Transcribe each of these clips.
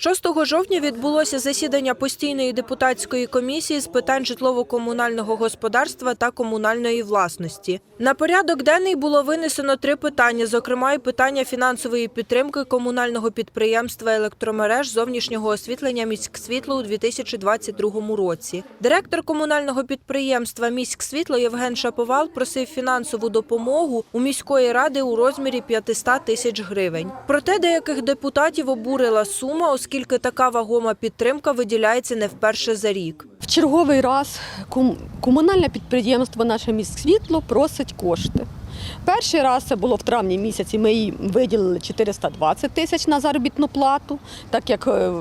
6 жовтня відбулося засідання постійної депутатської комісії з питань житлово-комунального господарства та комунальної власності. На порядок денний було винесено три питання, зокрема і питання фінансової підтримки комунального підприємства електромереж зовнішнього освітлення міськсвітло у 2022 році. Директор комунального підприємства Міськсвітло Євген Шаповал просив фінансову допомогу у міської ради у розмірі 500 тисяч гривень. Проте деяких депутатів обурила сума, оскільки така вагома підтримка виділяється не вперше за рік. В черговий раз комунальне підприємство наше міськсвітло просить кошти. Перший раз це було в травні місяці. Ми їй виділили 420 тисяч на заробітну плату, так як е,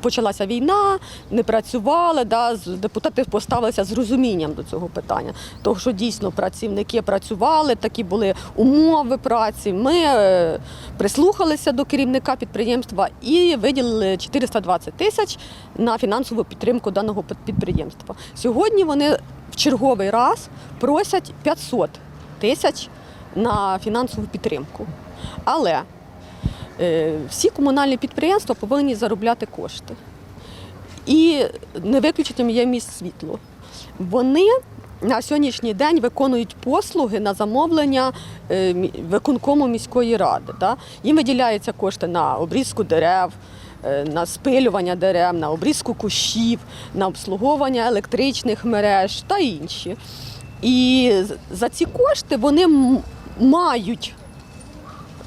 почалася війна, не працювали. Да, депутати поставилися з розумінням до цього питання. Тому що дійсно працівники працювали, такі були умови праці. Ми е, прислухалися до керівника підприємства і виділили 420 тисяч на фінансову підтримку даного підприємства. Сьогодні вони в черговий раз просять 500 тисяч на фінансову підтримку. Але всі комунальні підприємства повинні заробляти кошти. І не виключенням є міст світло. Вони на сьогоднішній день виконують послуги на замовлення е, виконкому міської ради. Їм виділяються кошти на обрізку дерев, е, на спилювання дерев, на обрізку кущів, на обслуговування електричних мереж та інші. І за ці кошти вони мають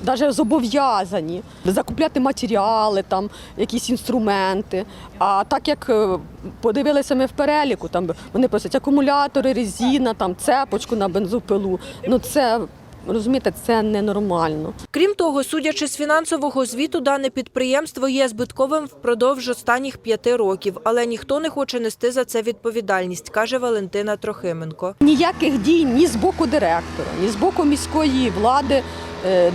навіть зобов'язані закупляти матеріали, там, якісь інструменти. А так як е, подивилися ми в переліку, там вони просять акумулятори, резина, там, цепочку на бензопилу. Ну це розумієте, це ненормально. Крім того, судячи з фінансового звіту, дане підприємство є збитковим впродовж останніх п'яти років, але ніхто не хоче нести за це відповідальність, каже Валентина Трохименко. Ніяких дій ні з боку директора, ні з боку міської влади е,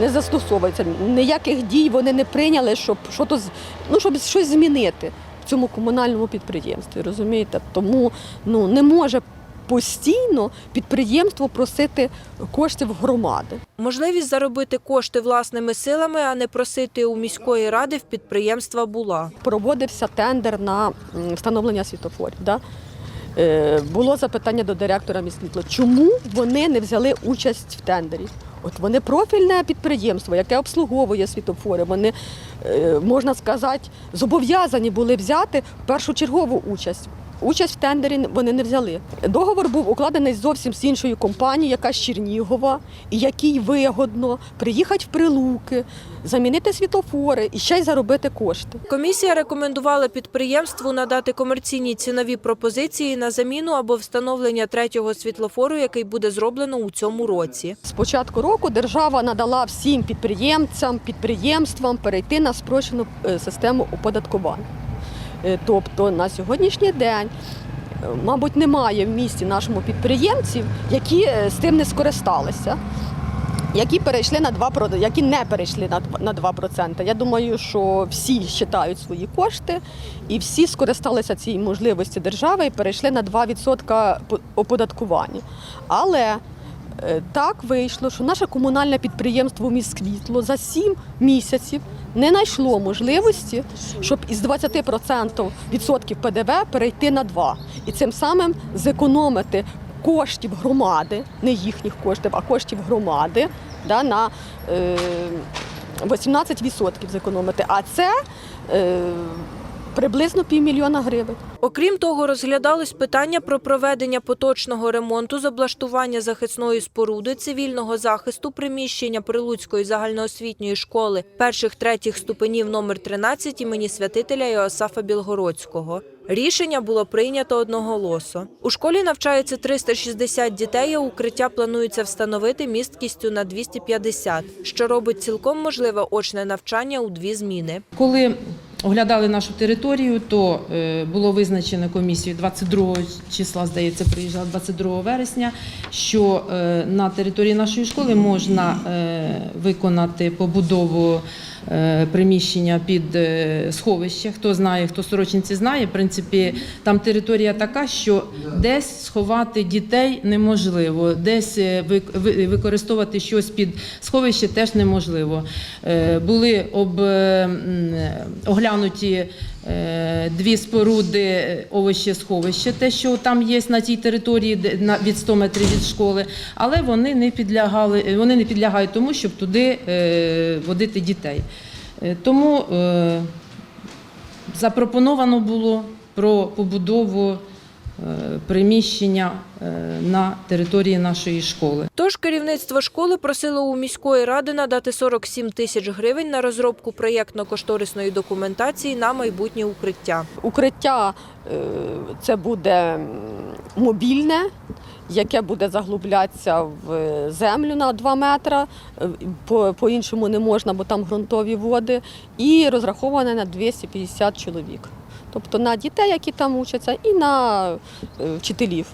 не, застосовується. Ніяких дій вони не прийняли, щоб, з- ну, щоб щось змінити в цьому комунальному підприємстві. Розумієте? Тому ну, не може постійно підприємство просити коштів громади. Можливість заробити кошти власними силами, а не просити у міської ради в підприємства була. проводився тендер на встановлення світофорів. Да? Е, Було запитання до директора міськвітло, чому вони не взяли участь в тендері? От вони профільне підприємство, яке обслуговує світофори. Вони, е, можна сказати, зобов'язані були взяти першочергову участь. Участь в тендері вони не взяли. Договор був укладений зовсім з іншою компанією, яка з Чернігова, і якій вигодно приїхати в прилуки, замінити світофори і ще й заробити кошти. Комісія рекомендувала підприємству надати комерційні цінові пропозиції на заміну або встановлення третього світлофору, який буде зроблено у цьому році. З початку року держава надала всім підприємцям, підприємствам перейти на спрощену е, систему оподаткування. Е, Тобто на сьогоднішній день, е, мабуть, немає в місті нашому підприємців, які е, з тим не скористалися. Які перейшли на 2%, які не перейшли на 2%. Я думаю, що всі вважають свої кошти і всі скористалися цієї можливості держави і перейшли на 2% оподаткування. Але Так вийшло, що наше комунальне підприємство «Міськвітло» за 7 місяців не знайшло можливості, щоб із 20% відсотків ПДВ перейти на 2%. І цим самим зекономити коштів громади, не їхніх коштів, а коштів громади да, на е, 18% зекономити. А це е, приблизно півмільйона гривень. Окрім того, розглядалось питання про проведення поточного ремонту з облаштування захисної споруди цивільного захисту приміщення Прилуцької загальноосвітньої школи перших третіх ступенів номер 13 імені святителя Йоасафа Білгородського. Рішення було прийнято одноголосо. У школі навчається 360 дітей, а укриття планується встановити місткістю на 250, що робить цілком можливе очне навчання у дві зміни. Коли оглядали нашу територію, то е, було визначено комісією 22 числа, здається, приїжджала 22 вересня, що е, на території нашої школи можна е, виконати побудову приміщення під сховище. Хто знає, хто сорочинці знає, в принципі, там територія така, що десь сховати дітей неможливо, десь вик- ви- використовувати щось під сховище теж неможливо. Були об, е, м, е, дві споруди овощесховища, овощесховище, те, що там є на тій території від 100 метрів від школи, але вони не підлягали, е, вони не підлягають тому, щоб туди е, водити дітей. Е, Тому е, запропоновано було про побудову е, приміщення е, на території нашої школи. Тож керівництво школи просило у міської ради надати 47 тисяч гривень на розробку проєктно-кошторисної документації на майбутнє укриття. Укриття е, це буде мобільне, яке буде заглублятися в землю на 2 метри. Е, По- По-іншому не можна, бо там ґрунтові води, і розраховане на 250 чоловік. Тобто на дітей, які там учаться, і на е, вчителів.